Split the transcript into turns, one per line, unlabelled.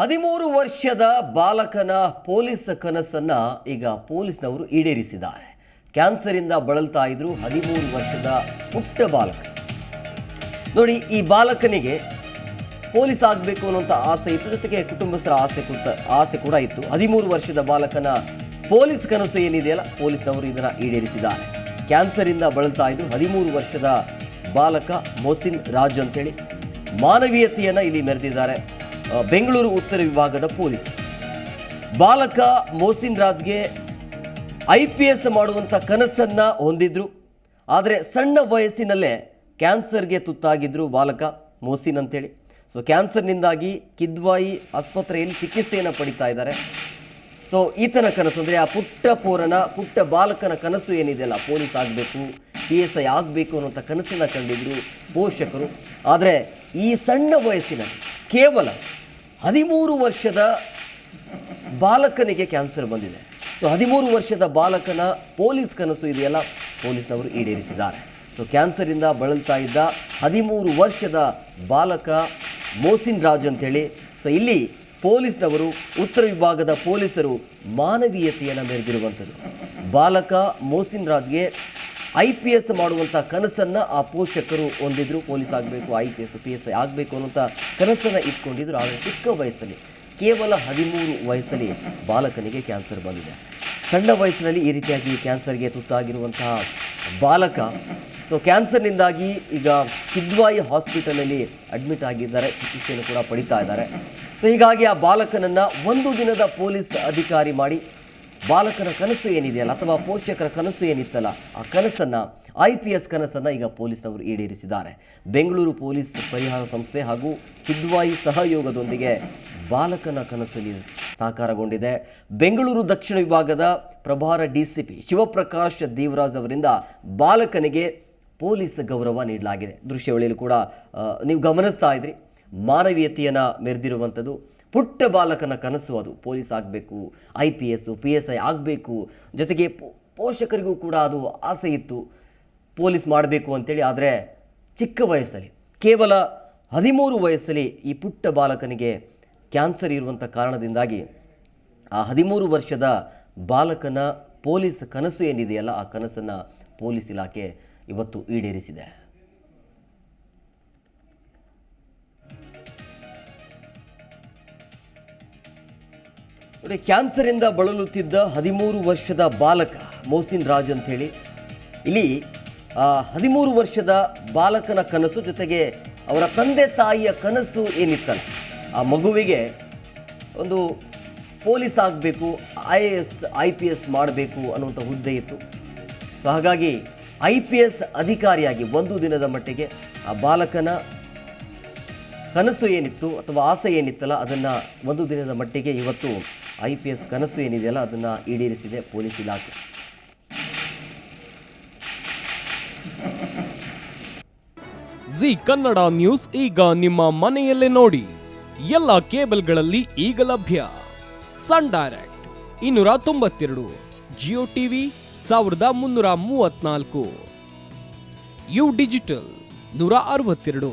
ಹದಿಮೂರು ವರ್ಷದ ಬಾಲಕನ ಪೊಲೀಸ್ ಕನಸನ್ನ ಈಗ ಪೊಲೀಸ್ನವರು ಈಡೇರಿಸಿದ್ದಾರೆ. ಕ್ಯಾನ್ಸರಿಂದ ಬಳಲ್ತಾ ಇದ್ರು ಹದಿಮೂರು ವರ್ಷದ ಪುಟ್ಟ ಬಾಲಕ. ನೋಡಿ, ಈ ಬಾಲಕನಿಗೆ ಪೊಲೀಸ್ ಆಗಬೇಕು ಅನ್ನೋಂಥ ಆಸೆ ಇತ್ತು, ಜೊತೆಗೆ ಕುಟುಂಬಸ್ಥರ ಆಸೆ ಕೂತ, ಆಸೆ ಕೂಡ ಇತ್ತು. ಹದಿಮೂರು ವರ್ಷದ ಬಾಲಕನ ಪೊಲೀಸ್ ಕನಸು ಏನಿದೆಯಲ್ಲ ಪೊಲೀಸ್ನವರು ಇದನ್ನು ಈಡೇರಿಸಿದ್ದಾರೆ. ಕ್ಯಾನ್ಸರಿಂದ ಬಳಲ್ತಾ ಇದ್ರು ಹದಿಮೂರು ವರ್ಷದ ಬಾಲಕ ಮೊಸಿನ್ ರಾಜ್ ಅಂತೇಳಿ ಮಾನವೀಯತೆಯನ್ನು ಇಲ್ಲಿ ಮೆರೆದಿದ್ದಾರೆ. ಬೆಂಗಳೂರು ಉತ್ತರ ವಿಭಾಗದ ಪೊಲೀಸ್. ಬಾಲಕ ಮೋಸಿನ್ ರಾಜ್ಗೆ ಐ ಪಿ ಎಸ್ ಮಾಡುವಂಥ ಕನಸನ್ನು ಹೊಂದಿದ್ರು. ಆದರೆ ಸಣ್ಣ ವಯಸ್ಸಿನಲ್ಲೇ ಕ್ಯಾನ್ಸರ್ಗೆ ತುತ್ತಾಗಿದ್ರು ಬಾಲಕ ಮೋಸಿನ್ ಅಂತೇಳಿ. ಸೊ ಕ್ಯಾನ್ಸರ್ನಿಂದಾಗಿ ಕಿದ್ವಾಯಿ ಆಸ್ಪತ್ರೆಯಲ್ಲಿ ಚಿಕಿತ್ಸೆಯನ್ನು ಪಡಿತಾ ಇದ್ದಾರೆ. ಸೊ ಈತನ ಕನಸು ಅಂದರೆ ಆ ಪುಟ್ಟ ಪೋರನ, ಪುಟ್ಟ ಬಾಲಕನ ಕನಸು ಏನಿದೆಯಲ್ಲ ಪೊಲೀಸ್ ಆಗಬೇಕು, ಪಿ ಎಸ್ ಐ ಆಗಬೇಕು ಅನ್ನೋಂಥ ಕನಸನ್ನು ಕಂಡಿದ್ರು ಪೋಷಕರು. ಆದರೆ ಈ ಸಣ್ಣ ವಯಸ್ಸಿನ ಕೇವಲ ಹದಿಮೂರು ವರ್ಷದ ಬಾಲಕನಿಗೆ ಕ್ಯಾನ್ಸರ್ ಬಂದಿದೆ. ಸೊ ಹದಿಮೂರು ವರ್ಷದ ಬಾಲಕನ ಪೊಲೀಸ್ ಕನಸು ಇದೆಯಲ್ಲ, ಪೊಲೀಸ್ನವರು ಈಡೇರಿಸಿದ್ದಾರೆ. ಸೊ ಕ್ಯಾನ್ಸರಿಂದ ಬಳಲ್ತಾ ಇದ್ದ ಹದಿಮೂರು ವರ್ಷದ ಬಾಲಕ ಮೋಸಿನ್ ರಾಜ್ ಅಂತೇಳಿ. ಸೊ ಇಲ್ಲಿ ಪೊಲೀಸ್ನವರು, ಉತ್ತರ ವಿಭಾಗದ ಪೊಲೀಸರು ಮಾನವೀಯತೆಯನ್ನು ಮೆರೆದಿರುವಂಥದ್ದು. ಬಾಲಕ ಮೋಸಿನ್ ರಾಜ್ಗೆ ಐ ಪಿ ಎಸ್ ಮಾಡುವಂಥ ಕನಸನ್ನು ಆ ಪೋಷಕರು ಹೊಂದಿದ್ರು, ಪೊಲೀಸ್ ಆಗಬೇಕು, I P S P S I ಆಗಬೇಕು ಅನ್ನೋಂಥ ಕನಸನ್ನು ಇಟ್ಕೊಂಡಿದ್ರು. ಆದರೆ ಚಿಕ್ಕ ವಯಸ್ಸಲ್ಲಿ, ಕೇವಲ ಹದಿಮೂರು ವಯಸ್ಸಲ್ಲಿ ಬಾಲಕನಿಗೆ ಕ್ಯಾನ್ಸರ್ ಬಂದಿದೆ. ಸಣ್ಣ ವಯಸ್ಸಿನಲ್ಲಿ ಈ ರೀತಿಯಾಗಿ ಕ್ಯಾನ್ಸರ್ಗೆ ತುತ್ತಾಗಿರುವಂತಹ ಬಾಲಕ ಸೊ ಕ್ಯಾನ್ಸರ್ನಿಂದಾಗಿ ಈಗ ಕಿದ್ವಾಯಿ ಹಾಸ್ಪಿಟಲಲ್ಲಿ ಅಡ್ಮಿಟ್ ಆಗಿದ್ದಾರೆ, ಚಿಕಿತ್ಸೆಯನ್ನು ಕೂಡ ಪಡಿತಾ ಇದ್ದಾರೆ. ಸೊ ಹೀಗಾಗಿ ಆ ಬಾಲಕನನ್ನು ಒಂದು ದಿನದ ಪೊಲೀಸ್ ಅಧಿಕಾರಿ ಮಾಡಿ ಬಾಲಕನ ಕನಸು ಏನಿದೆಯಲ್ಲ ಅಥವಾ ಪೋಷಕರ ಕನಸು ಏನಿತ್ತಲ್ಲ, ಆ ಕನಸನ್ನು ಐ ಪಿ ಎಸ್ ಕನಸನ್ನು ಈಗ ಪೊಲೀಸ್ನವರು ಈಡೇರಿಸಿದ್ದಾರೆ. ಬೆಂಗಳೂರು ಪೊಲೀಸ್ ಪರಿಹಾರ ಸಂಸ್ಥೆ ಹಾಗೂ ಕಿದ್ವಾಯಿ ಸಹಯೋಗದೊಂದಿಗೆ ಬಾಲಕನ ಕನಸು ಇಲ್ಲಿ ಸಾಕಾರಗೊಂಡಿದೆ. ಬೆಂಗಳೂರು ದಕ್ಷಿಣ ವಿಭಾಗದ ಪ್ರಭಾರ ಡಿಸಿಪಿ ಶಿವಪ್ರಕಾಶ್ ದೇವರಾಜ್ ಅವರಿಂದ ಬಾಲಕನಿಗೆ ಪೊಲೀಸ್ ಗೌರವ ನೀಡಲಾಗಿದೆ. ದೃಶ್ಯಾವಳಿಯಲ್ಲಿ ಕೂಡ ನೀವು ಗಮನಿಸ್ತಾ ಇದ್ರಿ. ಮಾನವೀಯತೆಯನ್ನು ಮೆರೆದಿರುವಂಥದ್ದು. ಪುಟ್ಟ ಬಾಲಕನ ಕನಸು ಅದು. ಪೊಲೀಸ್ ಆಗಬೇಕು, I P S P S I ಆಗಬೇಕು. ಜೊತೆಗೆ ಪೋಷಕರಿಗೂ ಕೂಡ ಅದು ಆಸೆ ಇತ್ತು. ಪೊಲೀಸ್ ಮಾಡಬೇಕು ಅಂತೇಳಿ, ಆದರೆ ಚಿಕ್ಕ ವಯಸ್ಸಲ್ಲಿ, ಕೇವಲ ಹದಿಮೂರು ವಯಸ್ಸಲ್ಲಿ ಈ ಪುಟ್ಟ ಬಾಲಕನಿಗೆ ಕ್ಯಾನ್ಸರ್ ಇರುವಂಥ ಕಾರಣದಿಂದಾಗಿ ಆ ಹದಿಮೂರು ವರ್ಷದ ಬಾಲಕನ ಪೊಲೀಸ್ ಕನಸು ಏನಿದೆಯಲ್ಲ, ಆ ಕನಸನ್ನು ಪೊಲೀಸ್ ಇಲಾಖೆ ಇವತ್ತು ಈಡೇರಿಸಿದೆ. ನೋಡಿ, ಕ್ಯಾನ್ಸರಿಂದ ಬಳಲುತ್ತಿದ್ದ ಹದಿಮೂರು ವರ್ಷದ ಬಾಲಕ ಮೋಸಿನ್ ರಾಜ್ ಅಂಥೇಳಿ ಇಲ್ಲಿ ಹದಿಮೂರು ವರ್ಷದ ಬಾಲಕನ ಕನಸು ಜೊತೆಗೆ ಅವರ ತಂದೆ ತಾಯಿಯ ಕನಸು ಏನಿತ್ತಲ್ಲ, ಆ ಮಗುವಿಗೆ ಒಂದು ಪೊಲೀಸ್ ಆಗಬೇಕು, I A S, I P S ಮಾಡಬೇಕು ಅನ್ನುವಂಥ ಹುದ್ದೆ ಇತ್ತು. ಸೊ, ಹಾಗಾಗಿ ಐ ಪಿ ಎಸ್ ಅಧಿಕಾರಿಯಾಗಿ ಒಂದು ದಿನದ ಮಟ್ಟಿಗೆ ಆ ಬಾಲಕನ ಕನಸು ಏನಿತ್ತು ಅಥವಾ ಆಸೆ ಏನಿತ್ತಲ್ಲ ಅದನ್ನು ಒಂದು ದಿನದ ಮಟ್ಟಿಗೆ ಇವತ್ತು ಐ ಪಿ ಎಸ್ ಕನಸು ಏನಿದೆಯಲ್ಲ ಅದನ್ನು ಈಡೇರಿಸಿದೆ ಪೊಲೀಸ್ ಇಲಾಖೆ.
ಜಿ ಕನ್ನಡ ನ್ಯೂಸ್ ಈಗ ನಿಮ್ಮ ಮನೆಯಲ್ಲೇ ನೋಡಿ. ಎಲ್ಲ ಕೇಬಲ್ಗಳಲ್ಲಿ ಈಗ ಲಭ್ಯ. ಸನ್ ಡೈರೆಕ್ಟ್ ಇನ್ನೂರ ತೊಂಬತ್ತೆರಡು, ಜಿಯೋ ಟಿವಿ ಸಾವಿರದ ಮುನ್ನೂರ ಮೂವತ್ನಾಲ್ಕು ಯು ಡಿಜಿಟಲ್ ನೂರ ಅರವತ್ತೆರಡು.